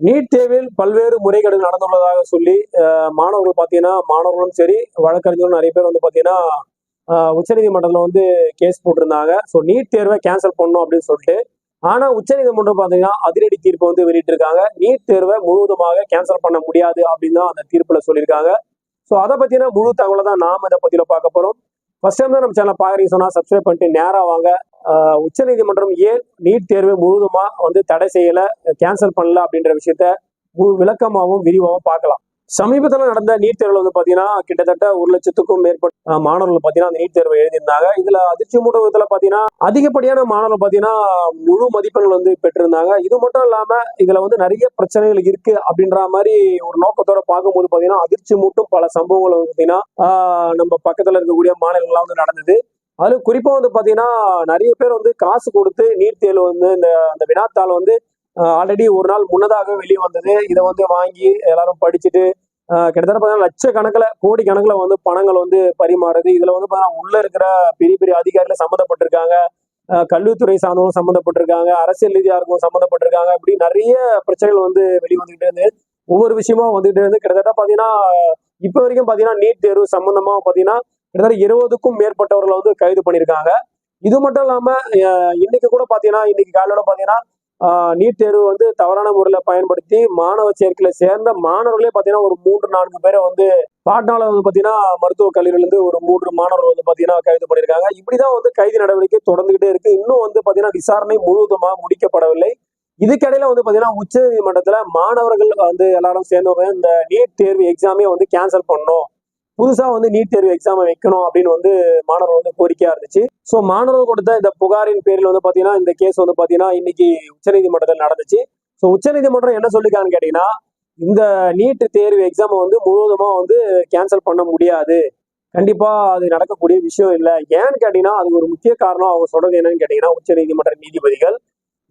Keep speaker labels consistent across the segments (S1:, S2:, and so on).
S1: NEET தேர்வில் பல்வேறு முறைகேடுகள் நடந்துள்ளதாக சொல்லி மாணவர்கள் பார்த்தீங்கன்னா மாணவர்களும் சரி வழக்கறிஞர்களும் நிறைய பேர் வந்து பார்த்தீங்கன்னா உச்சநீதிமன்றத்தில் வந்து கேஸ் போட்டிருந்தாங்க. ஸோ நீட் தேர்வை கேன்சல் பண்ணும் அப்படின்னு சொல்லிட்டு ஆனால் உச்சநீதிமன்றம் பார்த்தீங்கன்னா அதிரடி தீர்ப்பு வந்து வெளியிட்டிருக்காங்க. நீட் தேர்வை முழுவதுமாக கேன்சல் பண்ண முடியாது அப்படின்னு தான் அந்த தீர்ப்பில் சொல்லியிருக்காங்க. ஸோ அதை பற்றினா முழு தகவலை தான் நாம் இதை பற்றியில் பார்க்க போகிறோம் ஃபர்ஸ்ட் டைம் தான் நம்ம சேனல் பார்க்குறீங்க சொன்னால் சப்ஸ்கிரைப் பண்ணிட்டு நேராக வாங்க. உச்சநீதிமன்றம் ஏன் நீட் தேர்வை முழுதுமா வந்து தடை செய்யல கேன்சல் பண்ணல அப்படின்ற விஷயத்த விளக்கமாகவும் விரிவாகவும் பார்க்கலாம். சமீபத்தில் நடந்த நீட் தேர்வில் வந்து பார்த்தீங்கன்னா கிட்டத்தட்ட ஒரு லட்சத்துக்கும் மேற்பட்ட மாணவர்கள் பார்த்தீங்கன்னா அந்த நீட் தேர்வை எழுதியிருந்தாங்க. இதுல அதிர்ச்சி மூட்ட விதத்தில் பார்த்தீங்கன்னா அதிகப்படியான மாணவர்கள் பார்த்தீங்கன்னா முழு மதிப்பெண்கள் வந்து பெற்றிருந்தாங்க. இது மட்டும் இல்லாம இதுல வந்து நிறைய பிரச்சனைகள் இருக்கு அப்படின்ற மாதிரி ஒரு நோக்கத்தோட பார்க்கும்போது பார்த்தீங்கன்னா அதிர்ச்சி மூட்டும் பல சம்பவங்கள் வந்து பார்த்தீங்கன்னா நம்ம பக்கத்தில் இருக்கக்கூடிய மாநிலங்கள்லாம் வந்து நடந்தது. அது குறிப்பா வந்து பாத்தீங்கன்னா நிறைய பேர் வந்து காசு கொடுத்து நீட் தேர்வு வந்து இந்த அந்த வினாத்தாள் வந்து ஆல்ரெடி ஒரு நாள் முன்னதாக வெளியே வந்தது. இதை வந்து வாங்கி எல்லாரும் படிச்சுட்டு கிட்டத்தட்ட பார்த்தீங்கன்னா லட்சக்கணக்கில் கோடி கணக்கில் வந்து பணங்கள் வந்து பரிமாறுது. இதில் வந்து பார்த்தீங்கன்னா உள்ள இருக்கிற பெரிய பெரிய அதிகாரிகள் சம்மந்தப்பட்டிருக்காங்க. கல்வித்துறை சார்ந்தவங்க சம்மந்தப்பட்டிருக்காங்க. அரசியல் ரீதியாக இருக்கும் சம்மந்தப்பட்டிருக்காங்க. இப்படி நிறைய பிரச்சனைகள் வந்து வெளிவந்துகிட்டே இருந்து ஒவ்வொரு விஷயமா வந்துகிட்டே இருந்து கிட்டத்தட்ட பார்த்தீங்கன்னா இப்போ வரைக்கும் பார்த்தீங்கன்னா நீட் தேர்வு சம்மந்தமாக பார்த்தீங்கன்னா கிட்டத்தட்ட இருபதுக்கும் மேற்பட்டவர்களை வந்து கைது பண்ணியிருக்காங்க. இது மட்டும் இல்லாம இன்னைக்கு கூட பாத்தீங்கன்னா இன்னைக்கு காலையோட பாத்தீங்கன்னா நீட் தேர்வு வந்து தவறான முறையில பயன்படுத்தி மாணவ சேர்க்கையில சேர்ந்த மாணவர்களே பாத்தீங்கன்னா ஒரு மூன்று நான்கு பேரை வந்து பாட்னால வந்து பாத்தீங்கன்னா மருத்துவக் கல்லூரியில இருந்து ஒரு மூன்று மாணவர்கள் வந்து பாத்தீங்கன்னா கைது பண்ணியிருக்காங்க. இப்படிதான் வந்து கைது நடவடிக்கை தொடர்ந்துகிட்டே இருக்கு. இன்னும் வந்து பாத்தீங்கன்னா விசாரணை முழுவதுமா முடிக்கப்படவில்லை. இதுக்கிடையில வந்து பாத்தீங்கன்னா உச்ச நீதிமன்றத்துல மாணவர்கள் வந்து எல்லாரும் சேர்ந்தவங்க இந்த நீட் தேர்வு எக்ஸாமே வந்து கேன்சல் பண்ணணும். புதுசா வந்து நீட் தேர்வு எக்ஸாம் வைக்கணும் அப்படின்னு வந்து மாணவர்கள் வந்து கோரிக்கையா இருந்துச்சு. ஸோ மாணவர்கள் கொடுத்த இந்த புகாரின் பேரில் வந்து பாத்தீங்கன்னா இந்த கேஸ் வந்து பாத்தீங்கன்னா இன்னைக்கு உச்சநீதிமன்றத்தில் நடந்துச்சு. ஸோ உச்சநீதிமன்றம் என்ன சொல்லிக்கான்னு கேட்டீங்கன்னா இந்த நீட் தேர்வு எக்ஸாமை வந்து முழுவதுமா வந்து கேன்சல் பண்ண முடியாது. கண்டிப்பா அது நடக்கக்கூடிய விஷயம் இல்லை. ஏன்னு கேட்டீங்கன்னா அது ஒரு முக்கிய காரணம். அவங்க சொல்றது என்னன்னு கேட்டீங்கன்னா உச்சநீதிமன்ற நீதிபதிகள்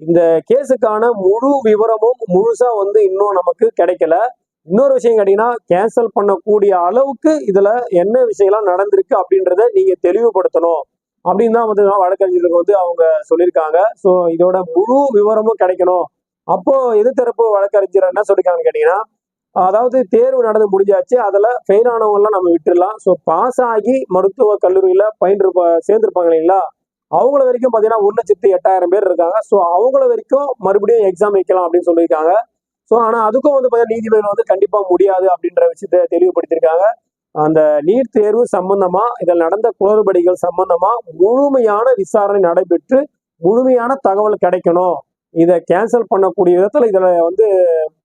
S1: இந்த கேஸுக்கான முழு விவரமும் முழுசா வந்து இன்னும் நமக்கு கிடைக்கல. இன்னொரு விஷயம் கேட்டீங்கன்னா கேன்சல் பண்ணக்கூடிய அளவுக்கு இதுல என்ன விஷயம்லாம் நடந்திருக்கு அப்படின்றத நீங்க தெளிவுபடுத்தணும். அப்படின்னு தான் வந்து வழக்கறிஞர்களுக்கு வந்து அவங்க சொல்லியிருக்காங்க. ஸோ இதோட முழு விவரமும் கிடைக்கணும். அப்போ எதிர்த்தரப்பு வழக்கறிஞர் என்ன சொல்லியிருக்காங்கன்னு கேட்டீங்கன்னா அதாவது தேர்வு நடந்து முடிஞ்சாச்சு அதில் ஃபெயில் ஆனவங்கலாம் நம்ம விட்டுடலாம் ஸோ பாஸ் ஆகி மருத்துவ கல்லூரியில் பயின்றுப்பா சேர்ந்துருப்பாங்க இல்லைங்களா? அவங்கள வரைக்கும் பார்த்தீங்கன்னா ஒரு லட்சத்து எட்டாயிரம் பேர் இருக்காங்க. ஸோ அவங்கள வரைக்கும் மறுபடியும் எக்ஸாம் வைக்கலாம் அப்படின்னு சொல்லியிருக்காங்க. ஸோ ஆனால் அதுக்கும் வந்து பார்த்தீங்கன்னா நீதிபதிகள் வந்து கண்டிப்பாக முடியாது அப்படின்ற விஷயத்த தெளிவுபடுத்தியிருக்காங்க. அந்த நீட் தேர்வு சம்பந்தமா இதில் நடந்த குளறுபடிகள் சம்பந்தமா முழுமையான விசாரணை நடைபெற்று முழுமையான தகவல் கிடைக்கணும். இதை கேன்சல் பண்ணக்கூடிய விதத்தில் இதில் வந்து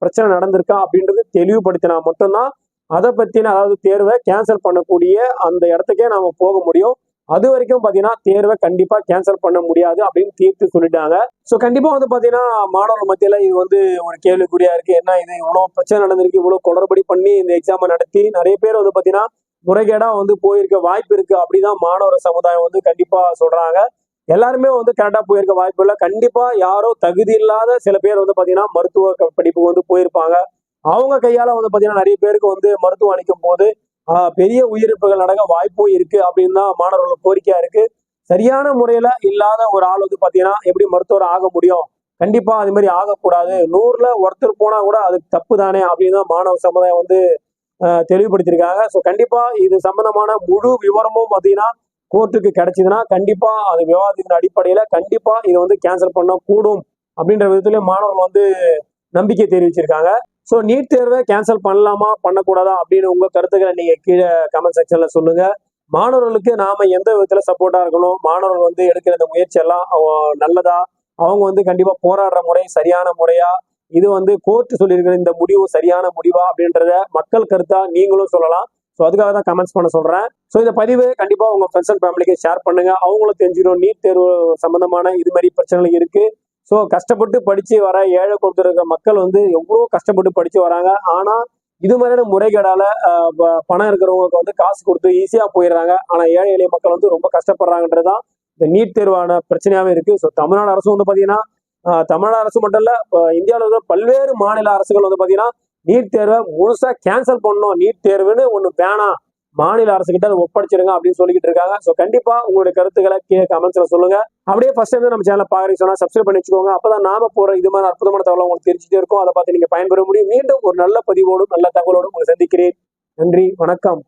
S1: பிரச்சனை நடந்திருக்கா அப்படின்றது தெளிவுபடுத்தினா மட்டும்தான் அதை பற்றின அதாவது தேர்வை கேன்சல் பண்ணக்கூடிய அந்த இடத்துக்கே நாம் போக முடியும். அது வரைக்கும் பாத்தீங்கன்னா தேர்வை கண்டிப்பா கேன்சல் பண்ண முடியாது அப்படின்னு தீர்த்து சொல்லிட்டாங்க. ஸோ கண்டிப்பா வந்து பாத்தீங்கன்னா மாணவர்கள் மத்தியில இது வந்து ஒரு கேள்விக்குறியா இருக்கு. என்ன இது? இவ்வளவு பிரச்சனை நடந்திருக்கு இவ்வளவு குளறுபடி பண்ணி இந்த எக்ஸாமை நடத்தி நிறைய பேர் வந்து பாத்தீங்கன்னா முறைகேடா வந்து போயிருக்க வாய்ப்பு இருக்கு அப்படிதான் மாணவர் சமுதாயம் வந்து கண்டிப்பா சொல்றாங்க. எல்லாருமே வந்து கரெக்டா போயிருக்க வாய்ப்பு இல்லை. கண்டிப்பா யாரோ தகுதி இல்லாத சில பேர் வந்து பாத்தீங்கன்னா மருத்துவ படிப்புக்கு வந்து போயிருப்பாங்க. அவங்க கையால வந்து பாத்தீங்கன்னா நிறைய பேருக்கு வந்து மருத்துவம் அளிக்கும் போது பெரிய உயிரிழப்புகள் நடக்க வாய்ப்பும் இருக்கு அப்படின்னு தான் மாணவர்கள் கோரிக்கையா இருக்கு. சரியான முறையில இல்லாத ஒரு ஆள் வந்து பாத்தீங்கன்னா எப்படி மருத்துவர் ஆக முடியும்? கண்டிப்பா அது மாதிரி ஆகக்கூடாது. நூறுல ஒருத்தர் போனா கூட அது தப்பு தானே அப்படின்னு தான் மாணவ சமுதாயம் வந்து ஆஹ், தெளிவுபடுத்தியிருக்காங்க. ஸோ கண்டிப்பா இது சம்பந்தமான முழு விவரமும் பார்த்தீங்கன்னா கோர்ட்டுக்கு கிடைச்சதுன்னா கண்டிப்பா அது விவாதத்தின் அடிப்படையில கண்டிப்பா இதை வந்து கேன்சல் பண்ண கூடும் அப்படின்ற விதத்துல மாணவர்கள் வந்து நம்பிக்கை தெரிவிச்சிருக்காங்க. ஸோ நீட் தேர்வை கேன்சல் பண்ணலாமா பண்ணக்கூடாதா அப்படின்னு உங்க கருத்துக்களை நீங்க கீழே கமெண்ட் செக்ஷன்ல சொல்லுங்க. மாணவர்களுக்கு நாம எந்த விதத்துல சப்போர்ட்டா இருக்கணும்? மாணவர்கள் வந்து எடுக்கிற இந்த முயற்சி எல்லாம் அவங்க நல்லதா? அவங்க வந்து கண்டிப்பா போராடுற முறை சரியான முறையா? இது வந்து கோர்ட் சொல்லியிருக்கிற இந்த முடிவு சரியான முடிவா? அப்படின்றத மக்கள் கருத்தா நீங்களும் சொல்லலாம். ஸோ அதுக்காக தான் கமெண்ட்ஸ் பண்ண சொல்றேன். ஸோ இந்த பதிவு கண்டிப்பா உங்க ஃப்ரெண்ட்ஸ் அண்ட் ஃபேமிலிக்கு ஷேர் பண்ணுங்க. அவங்களும் தெரிஞ்சிடும் நீட் தேர்வு சம்பந்தமான இது மாதிரி பிரச்சனைகள் இருக்கு. ஸோ கஷ்டப்பட்டு படிச்சு வர ஏழை கொடுத்துருக்க மக்கள் வந்து எவ்வளோ கஷ்டப்பட்டு படிச்சு வராங்க. ஆனா இது மாதிரியான முறைகேடால ப- பணம் இருக்கிறவங்களுக்கு வந்து காசு கொடுத்து ஈஸியா போயிடுறாங்க. ஆனா ஏழை எளிய மக்கள் வந்து ரொம்ப கஷ்டப்படுறாங்கன்றதுதான் இந்த நீட் தேர்வான பிரச்சனையாவே இருக்கு. ஸோ தமிழ்நாடு அரசு வந்து பாத்தீங்கன்னா தமிழ்நாடு அரசு மட்டும் இல்ல இந்தியாவில் இருக்கிற பல்வேறு மாநில அரசுகள் வந்து பாத்தீங்கன்னா நீட் தேர்வை முழுசா கேன்சல் பண்ணணும். நீட் தேர்வுன்னு ஒண்ணு வேணாம். மாநில அரசு கிட்ட அதை ஒப்படைச்சிருங்க அப்படின்னு சொல்லிக்கிட்டு இருக்காங்க. ஸோ கண்டிப்பா உங்களுடைய கருத்துக்களை கீழே கமெண்ட்ஸ்ல சொல்லுங்க. அப்படியே ஃபர்ஸ்ட் டைம் நம்ம சேனல் பாக்குறீங்க சொன்னா சப்ஸ்கிரைப் பண்ணி வச்சுக்கோங்க. அப்பதான் நாம போற இது மாதிரி அற்புதமான தகவல் உங்களுக்கு தெரிஞ்சுட்டே இருக்கும். அதை பார்த்து நீங்க பயன்பெற முடியும். மீண்டும் ஒரு நல்ல பதிவோடும் நல்ல தகவலோடும் உங்களை சந்திக்கிறேன். நன்றி வணக்கம்.